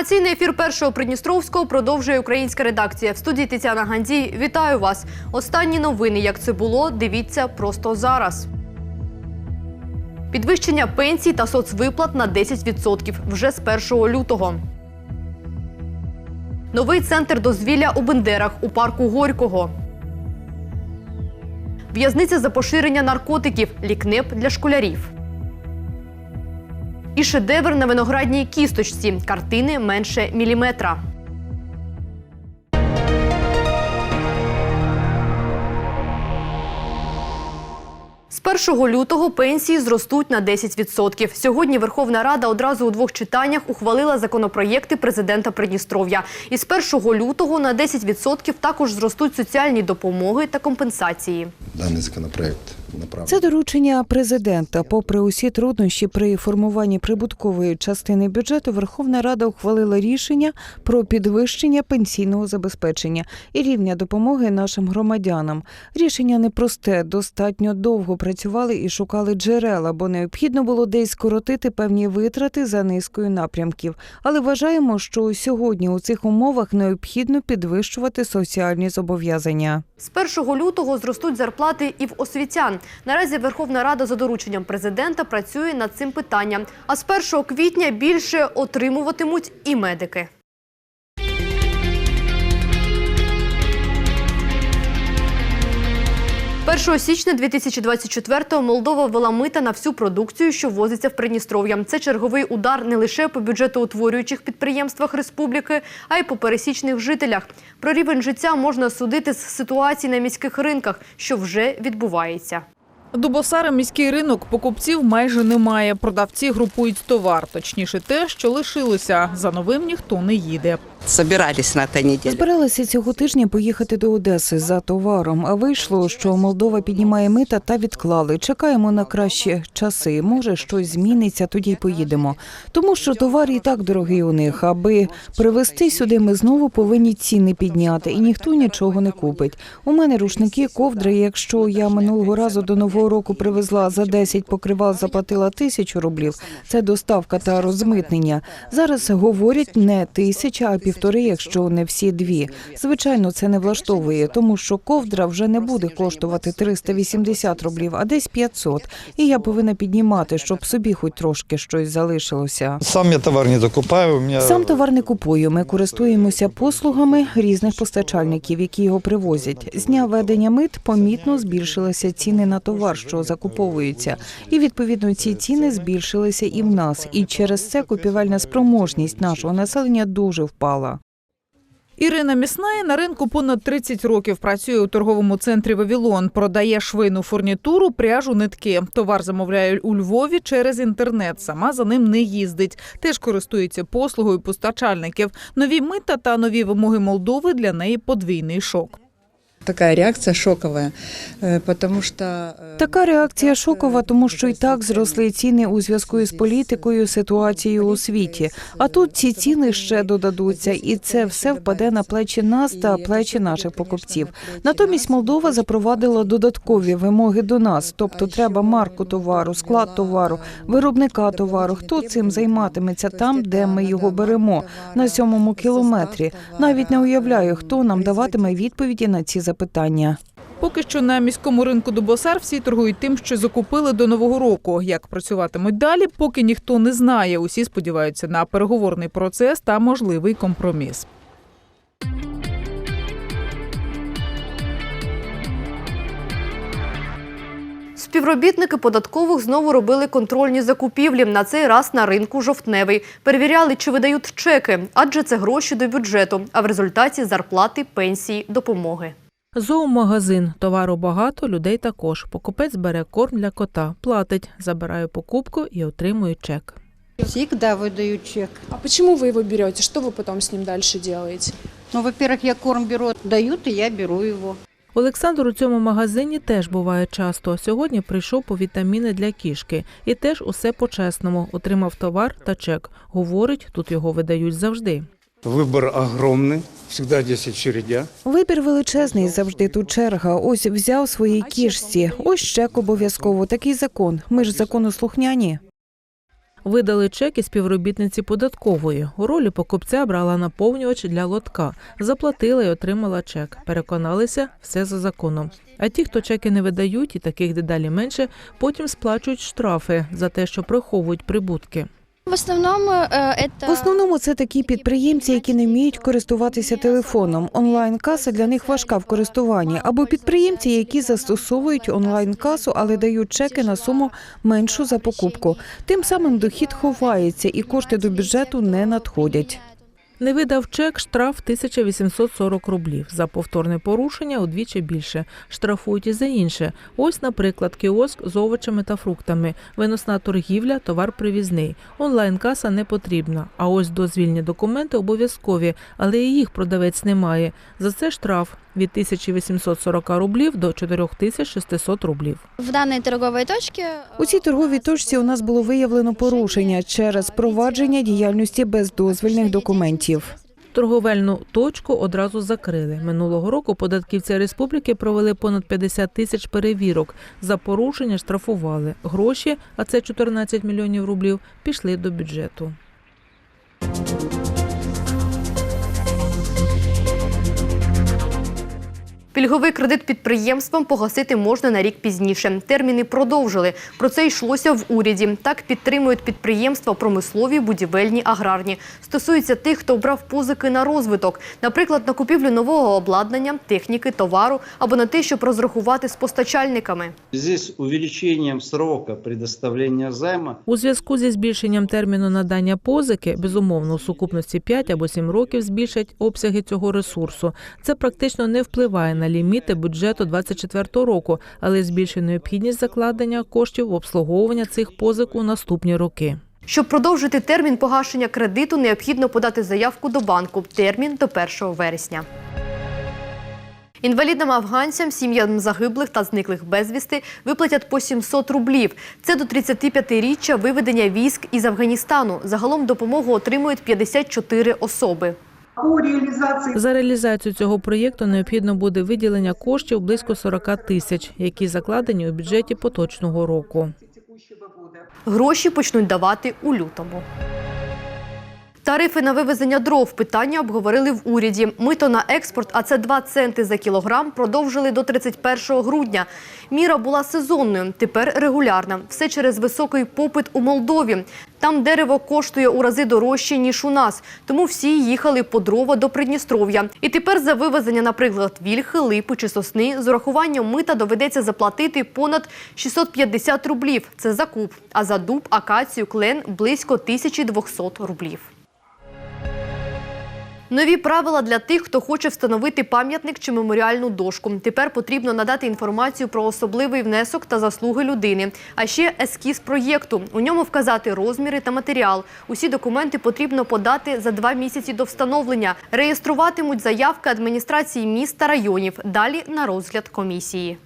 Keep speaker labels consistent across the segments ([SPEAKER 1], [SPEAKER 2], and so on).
[SPEAKER 1] Інформаційний ефір першого Придністровського продовжує українська редакція. В студії Тетяна Гандій. Вітаю вас. Останні новини, як це було, дивіться просто зараз. Підвищення пенсій та соцвиплат на 10% вже з 1 лютого. Новий центр дозвілля у Бендерах у парку Горького. В'язниця за поширення наркотиків. Лікнеп для школярів. І шедевр на виноградній кісточці. Картини менше міліметра. З 1 лютого пенсії зростуть на 10%. Сьогодні Верховна Рада одразу у двох читаннях ухвалила законопроєкти президента Придністров'я. І з 1 лютого на 10% також зростуть соціальні допомоги та компенсації.
[SPEAKER 2] Даний направлений.
[SPEAKER 3] Це доручення президента. Попри усі труднощі при формуванні прибуткової частини бюджету, Верховна Рада ухвалила рішення про підвищення пенсійного забезпечення і рівня допомоги нашим громадянам. Рішення непросте, достатньо довго працювали і шукали джерела, бо необхідно було десь скоротити певні витрати за низкою напрямків. Але вважаємо, що сьогодні у цих умовах необхідно підвищувати соціальні зобов'язання.
[SPEAKER 1] З 1 лютого зростуть зарплати і в освітян. Наразі Верховна Рада за дорученням президента працює над цим питанням. А з 1 квітня більше отримуватимуть і медики. Першого січня 2024-го Молдова ввела мита на всю продукцію, що возиться в Придністров'я. Це черговий удар не лише по бюджетоутворюючих підприємствах республіки, а й по пересічних жителях. Про рівень життя можна судити з ситуації на міських ринках, що вже відбувається.
[SPEAKER 4] Дубосари міський ринок покупців майже немає. Продавці групують товар, точніше те, що лишилося. За новим ніхто не їде.
[SPEAKER 5] Собирались на этой неделе.
[SPEAKER 3] Збиралися цього тижня поїхати до Одеси за товаром, а вийшло, що Молдова піднімає мита та відклали. Чекаємо на кращі часи. Може, щось зміниться, тоді й поїдемо. Тому що товар і так дорогий у них. Аби привезти сюди, ми знову повинні ціни підняти, і ніхто нічого не купить. У мене рушники, ковдри. Якщо я минулого разу до нового року привезла за 10 покривал, заплатила тисячу рублів. Це доставка та розмитнення. Зараз говорять не тисяча, а півтори, якщо не всі дві. Звичайно, це не влаштовує, тому що ковдра вже не буде коштувати 380 рублів, а десь 500. І я повинна піднімати, щоб собі хоч трошки щось залишилося.
[SPEAKER 6] Сам я товар не докупаю. У меня
[SPEAKER 3] Сам товар не купую. Ми користуємося послугами різних постачальників, які його привозять. З дня введення мит помітно збільшилися ціни на товар, що закуповується, і відповідно ці ціни збільшилися і в нас. І через це купівельна спроможність нашого населення дуже впала.
[SPEAKER 4] Ірина Міснає на ринку понад 30 років працює у торговому центрі Вавілон. Продає швейну фурнітуру, пряжу, нитки. Товар замовляє у Львові через інтернет. Сама за ним не їздить. Теж користується послугою постачальників. Нові мита та нові вимоги Молдови для неї подвійний шок.
[SPEAKER 7] Такая реакция шоковая, э, потому что... э,
[SPEAKER 3] Така реакція шокова, тому що і так зросли ціни у зв'язку із політикою, ситуацією у світі. А тут ці ціни ще додадуться, і це все впаде на плечі нас та плечі наших покупців. Натомість Молдова запровадила додаткові вимоги до нас, тобто треба марку товару, склад товару, виробника товару. Хто цим займатиметься там, де ми його беремо, на сьомому кілометрі. Навіть не уявляю, хто нам даватиме відповіді на ці запитання.
[SPEAKER 4] Поки що на міському ринку Дубосар всі торгують тим, що закупили до нового року. Як працюватимуть далі, поки ніхто не знає. Усі сподіваються на переговорний процес та можливий компроміс.
[SPEAKER 1] Співробітники податкових знову робили контрольні закупівлі. На цей раз на ринку жовтневий. Перевіряли, чи видають чеки, адже це гроші до бюджету. А в результаті зарплати, пенсії, допомоги.
[SPEAKER 8] Зоомагазин. Товару багато, людей також. Покупець бере корм для кота, платить, забирає покупку і отримує чек.
[SPEAKER 9] Всегда выдаю чек.
[SPEAKER 10] А почему вы его берете? Что вы потом с ним дальше делаете?
[SPEAKER 9] Ну, во-первых, я корм беру, дают, и я беру его.
[SPEAKER 8] Олександр у цьому магазині теж буває часто. Сьогодні прийшов по вітаміни для кішки. І теж усе по-чесному. Отримав товар та чек. Говорить, тут його видають завжди.
[SPEAKER 6] Выбор огромный, всегда здесь очередя.
[SPEAKER 3] Вибір величезний, завжди тут черга. Ось взяв своїй кішці. Ось чек обов'язково. Такий закон. Ми ж законослухняні.
[SPEAKER 8] Видали чек і співробітниці податкової. У ролі покупця брала наповнювач для лотка, заплатила і отримала чек. Переконалися, все за законом. А ті, хто чеки не видають, і таких дедалі менше, потім сплачують штрафи за те, що приховують прибутки.
[SPEAKER 11] В основному это...
[SPEAKER 3] В основному це такі підприємці, які не вміють користуватися телефоном. Онлайн-каса для них важка в користуванні, або підприємці, які застосовують онлайн-касу, але дають чеки на суму меншу за покупку. Тим самим дохід ховається і кошти до бюджету не надходять.
[SPEAKER 8] Не видав чек, штраф 1840 рублів. За повторне порушення удвічі більше. Штрафують і за інше. Ось, наприклад, кіоск з овочами та фруктами, виносна торгівля, товар привізний. Онлайн-каса не потрібна. А ось дозвільні документи обов'язкові, але і їх продавець не має. За це штраф від 1840 рублів до 4600 рублів.
[SPEAKER 11] В даній торговій точці
[SPEAKER 3] У цій торговій точці у нас було виявлено порушення через провадження діяльності без дозвільних документів.
[SPEAKER 8] Торговельну точку одразу закрили. Минулого року податківці республіки провели понад 50 тисяч перевірок. За порушення штрафували. Гроші, а це 14 мільйонів рублів, пішли до бюджету.
[SPEAKER 1] Пільговий кредит підприємствам погасити можна на рік пізніше. Терміни продовжили. Про це йшлося в уряді. Так підтримують підприємства промислові, будівельні, аграрні. Стосується тих, хто брав позики на розвиток, наприклад, на купівлю нового обладнання, техніки, товару або на те, щоб розрахувати з постачальниками.
[SPEAKER 12] С увеличением срока предоставления займа
[SPEAKER 8] У зв'язку зі збільшенням терміну надання позики, безумовно, у сукупності 5 або 7 років збільшать обсяги цього ресурсу. Це практично не впливає на ліміти бюджету 2024 року, але збільшує необхідність закладення коштів в обслуговування цих позик у наступні роки.
[SPEAKER 1] Щоб продовжити термін погашення кредиту, необхідно подати заявку до банку. Термін до 1 вересня. Інвалідним афганцям, сім'ям загиблих та зниклих безвісти виплатять по 700 рублів. Це до 35-річчя виведення військ із Афганістану. Загалом допомогу отримують 54 особи.
[SPEAKER 8] За реалізацію цього проєкту необхідно буде виділення коштів близько 40 тисяч, які закладені у бюджеті поточного року.
[SPEAKER 1] Гроші почнуть давати у лютому. Тарифи на вивезення дров питання обговорили в уряді. Мито на експорт, а це 2 центи за кілограм, продовжили до 31 грудня. Міра була сезонною, тепер регулярна. Все через високий попит у Молдові. Там дерево коштує у рази дорожче, ніж у нас. Тому всі їхали по дрова до Придністров'я. І тепер за вивезення, наприклад, вільхи, липи чи сосни з урахуванням мита доведеться заплатити понад 650 рублів. Це закуп. А за дуб, акацію, клен – близько 1200 рублів. Нові правила для тих, хто хоче встановити пам'ятник чи меморіальну дошку. Тепер потрібно надати інформацію про особливий внесок та заслуги людини, а ще ескіз проєкту. У ньому вказати розміри та матеріал. Усі документи потрібно подати за два місяці до встановлення. Реєструватимуть заявки адміністрації міст та районів. Далі на розгляд комісії.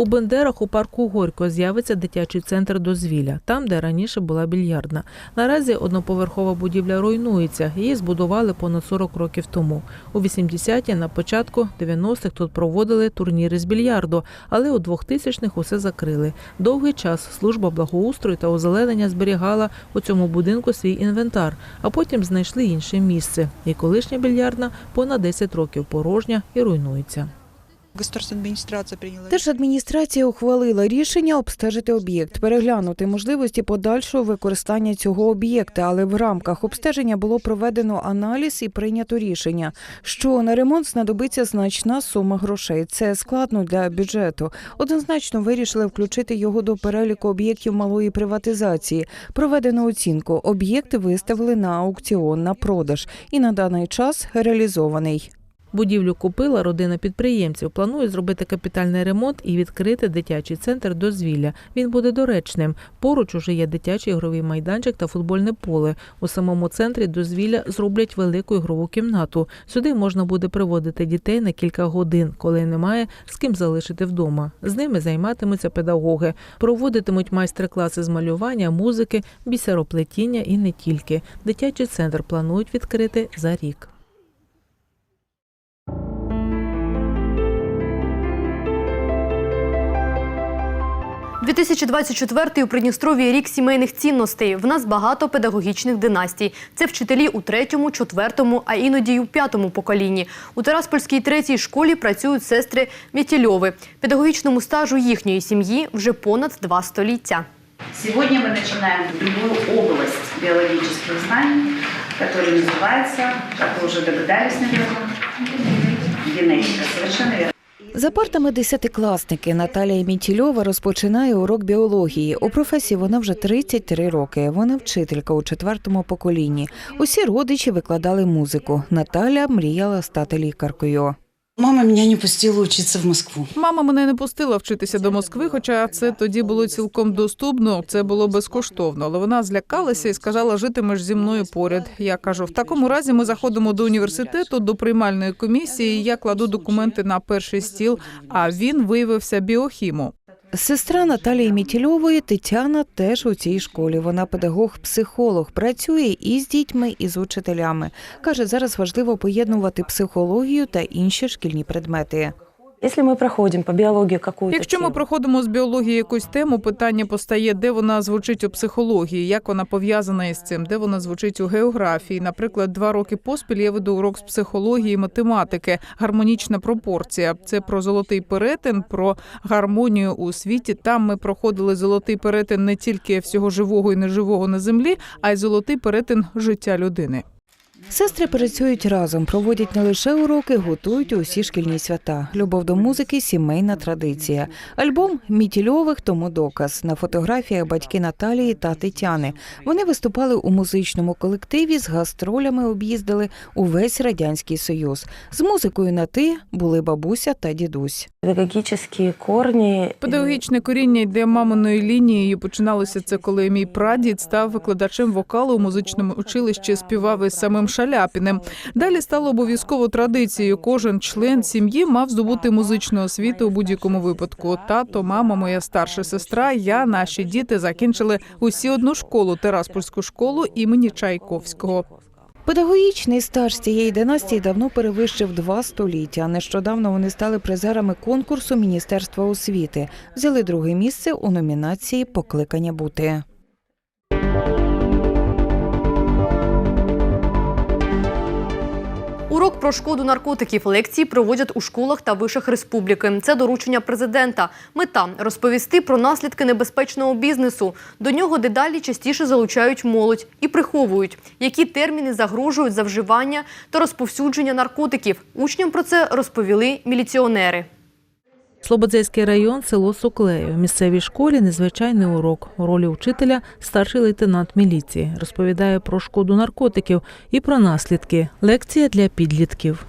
[SPEAKER 8] У Бендерах у парку Горько з'явиться дитячий центр дозвілля, там, де раніше була більярдна. Наразі одноповерхова будівля руйнується. Її збудували понад 40 років тому. У 80-ті, на початку 90-х тут проводили турніри з більярду, але у 2000-х усе закрили. Довгий час служба благоустрою та озеленення зберігала у цьому будинку свій інвентар, а потім знайшли інше місце. І колишня більярдна понад 10 років порожня і руйнується.
[SPEAKER 3] Держадміністрація ухвалила рішення обстежити об'єкт, переглянути можливості подальшого використання цього об'єкта, але в рамках обстеження було проведено аналіз і прийнято рішення, що на ремонт знадобиться значна сума грошей. Це складно для бюджету. Однозначно вирішили включити його до переліку об'єктів малої приватизації. Проведено оцінку. Об'єкт виставили на аукціон на продаж і на даний час реалізований.
[SPEAKER 8] Будівлю купила родина підприємців. Планує зробити капітальний ремонт і відкрити дитячий центр дозвілля. Він буде доречним. Поруч уже є дитячий ігровий майданчик та футбольне поле. У самому центрі дозвілля зроблять велику ігрову кімнату. Сюди можна буде приводити дітей на кілька годин, коли немає з ким залишити вдома. З ними займатимуться педагоги, проводитимуть майстер-класи з малювання, музики, бісероплетіння і не тільки. Дитячий центр планують відкрити за рік.
[SPEAKER 1] 2024 у Придністров'ї рік сімейних цінностей. В нас багато педагогічних династій. Це вчителі у третьому, четвертому, а іноді й у п'ятому поколінні. У Тераспольській третій школі працюють сестри Мєтільови. Педагогічному стажу їхньої сім'ї вже понад два століття.
[SPEAKER 13] Сегодня мы начинаем другую область биологических знаний, которая называется, как вы уже догадались, наверное, генетика. Совершенно верно.
[SPEAKER 3] За партами десятикласники Наталія Мітільова розпочинає урок біології. У професії вона вже 33 роки. Вона вчителька у четвертому поколінні. Усі родичі викладали музику. Наталя мріяла стати лікаркою.
[SPEAKER 14] Мама мене не пустила вчитися в Москву.
[SPEAKER 4] Мама мене не пустила вчитися до Москви, хоча це тоді було цілком доступно, це було безкоштовно. Але вона злякалася і сказала, житимеш зі мною поряд. Я кажу, в такому разі ми заходимо до університету, до приймальної комісії. Я кладу документи на перший стіл. А він виявився біохімом.
[SPEAKER 3] Сестра Наталії Мітільової Тетяна теж у цій школі. Вона педагог-психолог, працює і з дітьми, і з учителями. Каже, зараз важливо поєднувати психологію та інші шкільні предмети.
[SPEAKER 14] Если мы проходим по биологии какую-то
[SPEAKER 4] Якщо ми проходимо з біології якусь тему, питання постає, де вона звучить у психології, як вона пов'язана із цим, де вона звучить у географії. Наприклад, два роки поспіль я веду урок з психології, і математики, гармонічна пропорція. Це про золотий перетин, про гармонію у світі. Там ми проходили золотий перетин не тільки всього живого і неживого на землі, а й золотий перетин життя людини.
[SPEAKER 3] Сестри працюють разом, проводять не лише уроки, готують усі шкільні свята. Любов до музики сімейна традиція. Альбом Мітільових тому доказ. На фотографіях батьки Наталії та Тетяни. Вони виступали у музичному колективі, з гастролями об'їздили увесь радянський союз. З музикою на ти були бабуся та дідусь.
[SPEAKER 14] педагогические корни.
[SPEAKER 4] Педагогічне коріння йде маминою лінією. Починалося це, коли мій прадід став викладачем вокалу у музичному училищі, співав із самим Шаляпіним. Далі стало обов'язково традицією. Кожен член сім'ї мав здобути музичну освіту у будь-якому випадку. Тато, мама, моя старша сестра, я, наші діти закінчили усі одну школу Тераспольську школу імені Чайковського.
[SPEAKER 3] Педагогічний стаж цієї династії давно перевищив два століття. Нещодавно вони стали призерами конкурсу Міністерства освіти. Взяли друге місце у номінації Покликання бути.
[SPEAKER 1] Урок про шкоду наркотиків лекції проводять у школах та вишах республіки. Це доручення президента. Мета розповісти про наслідки небезпечного бізнесу. До нього дедалі частіше залучають молодь і приховують, які терміни загрожують за вживання та розповсюдження наркотиків. Учням про це розповіли міліціонери.
[SPEAKER 8] Слободзейський район, село Суклею. В місцевій школі незвичайний урок. У ролі вчителя старший лейтенант міліції розповідає про шкоду наркотиків і про наслідки. Лекція для підлітків.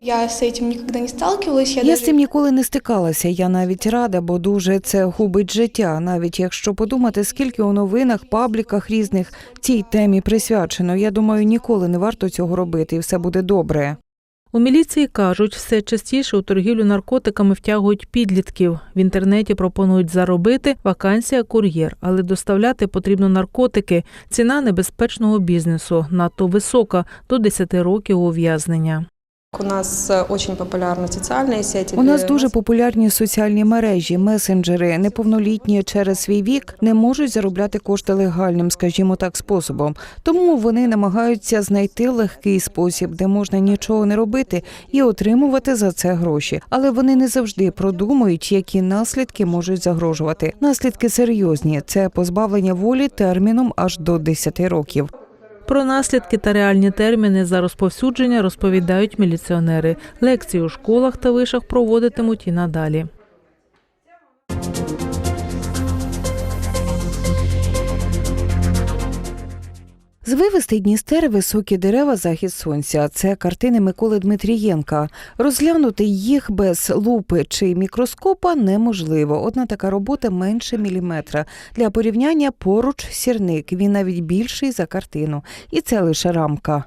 [SPEAKER 10] Я с этим никогда не сталкивалась. Я,
[SPEAKER 3] з цим ніколи не стикалася. Я навіть рада, бо дуже це губить життя. Навіть якщо подумати, скільки у новинах, пабліках різних цій темі присвячено. Я думаю, ніколи не варто цього робити, і все буде добре.
[SPEAKER 8] У міліції кажуть, все частіше у торгівлю наркотиками втягують підлітків. В інтернеті пропонують заробити вакансія кур'єр, але доставляти потрібно наркотики. Ціна небезпечного бізнесу надто висока до 10 років ув'язнення.
[SPEAKER 10] У нас э, очень популярны социальные сети.
[SPEAKER 3] У нас
[SPEAKER 10] где
[SPEAKER 3] дуже популярні соціальні мережі, месенджери. Неповнолітні через свій вік не можуть заробляти кошти легальним, скажімо так, способом. Тому вони намагаються знайти легкий спосіб, де можна нічого не робити і отримувати за це гроші. Але вони не завжди продумують, які наслідки можуть загрожувати. Наслідки серйозні це позбавлення волі терміном аж до 10 років.
[SPEAKER 8] Про наслідки та реальні терміни за розповсюдження розповідають міліціонери. Лекції у школах та вишах проводитимуть і надалі.
[SPEAKER 3] Звивистий Дністер, високі дерева, захід сонця. Це картини Миколи Дмитрієнка. Розглянути їх без лупи чи мікроскопа неможливо. Одна така робота менше міліметра. Для порівняння поруч сірник. Він навіть більший за картину. І це лише рамка.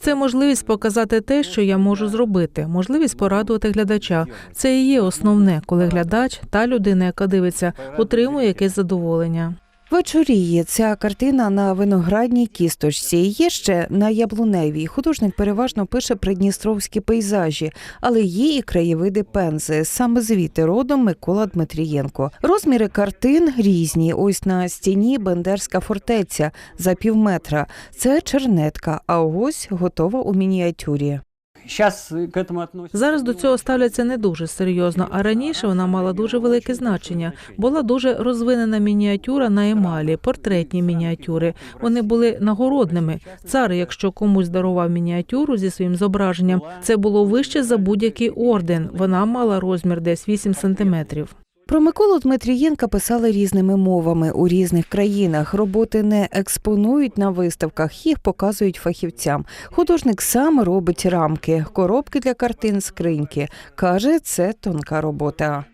[SPEAKER 8] Це можливість показати те, що я можу зробити, можливість порадувати глядача. Це і є основне, коли глядач, та людина, яка дивиться, отримує якесь задоволення.
[SPEAKER 3] Вечоріє ця картина на виноградній кісточці. Є ще на яблуневій. Художник переважно пише придністровські пейзажі, але є і краєвиди пензи. Саме звідти родом Микола Дмитрієнко. Розміри картин різні. Ось на стіні Бендерська фортеця за півметра. Це чернетка, а ось готова у мініатюрі.
[SPEAKER 8] Зараз до цього ставляться не дуже серйозно, а раніше вона мала дуже велике значення. Була дуже розвинена мініатюра на емалі, портретні мініатюри. Вони були нагородними. Цар, якщо комусь дарував мініатюру зі своїм зображенням, це було вище за будь-який орден. Вона мала розмір десь 8 сантиметрів.
[SPEAKER 3] Про Миколу Дмитрієнка писали різними мовами у різних країнах. Роботи не експонують на виставках, їх показують фахівцям. Художник сам робить рамки, коробки для картин, скриньки. Каже, це тонка робота.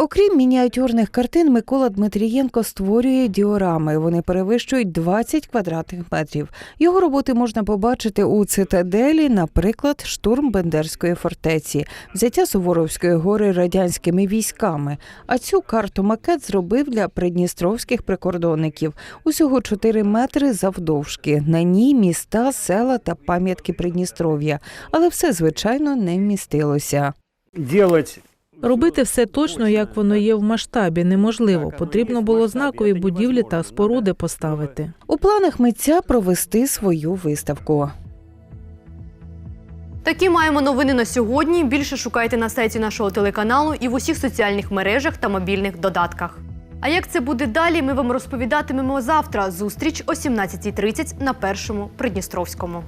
[SPEAKER 3] Окрім мініатюрних картин, Микола Дмитрієнко створює діорами. Вони перевищують 20 квадратних метрів. Його роботи можна побачити у цитаделі, наприклад, штурм Бендерської фортеці, взяття Суворовської гори радянськими військами. А цю карту макет зробив для придністровських прикордонників. Усього 4 метри завдовжки. На ній міста, села та пам'ятки Придністров'я. Але все звичайно не вмістилося.
[SPEAKER 8] Робити все точно, як воно є в масштабі, неможливо. Потрібно було знакові будівлі та споруди поставити.
[SPEAKER 3] У планах митця провести свою виставку.
[SPEAKER 1] Такі маємо новини на сьогодні. Більше шукайте на сайті нашого телеканалу і в усіх соціальних мережах та мобільних додатках. А як це буде далі, ми вам розповідатимемо завтра. Зустріч о 17.30 на першому Придністровському.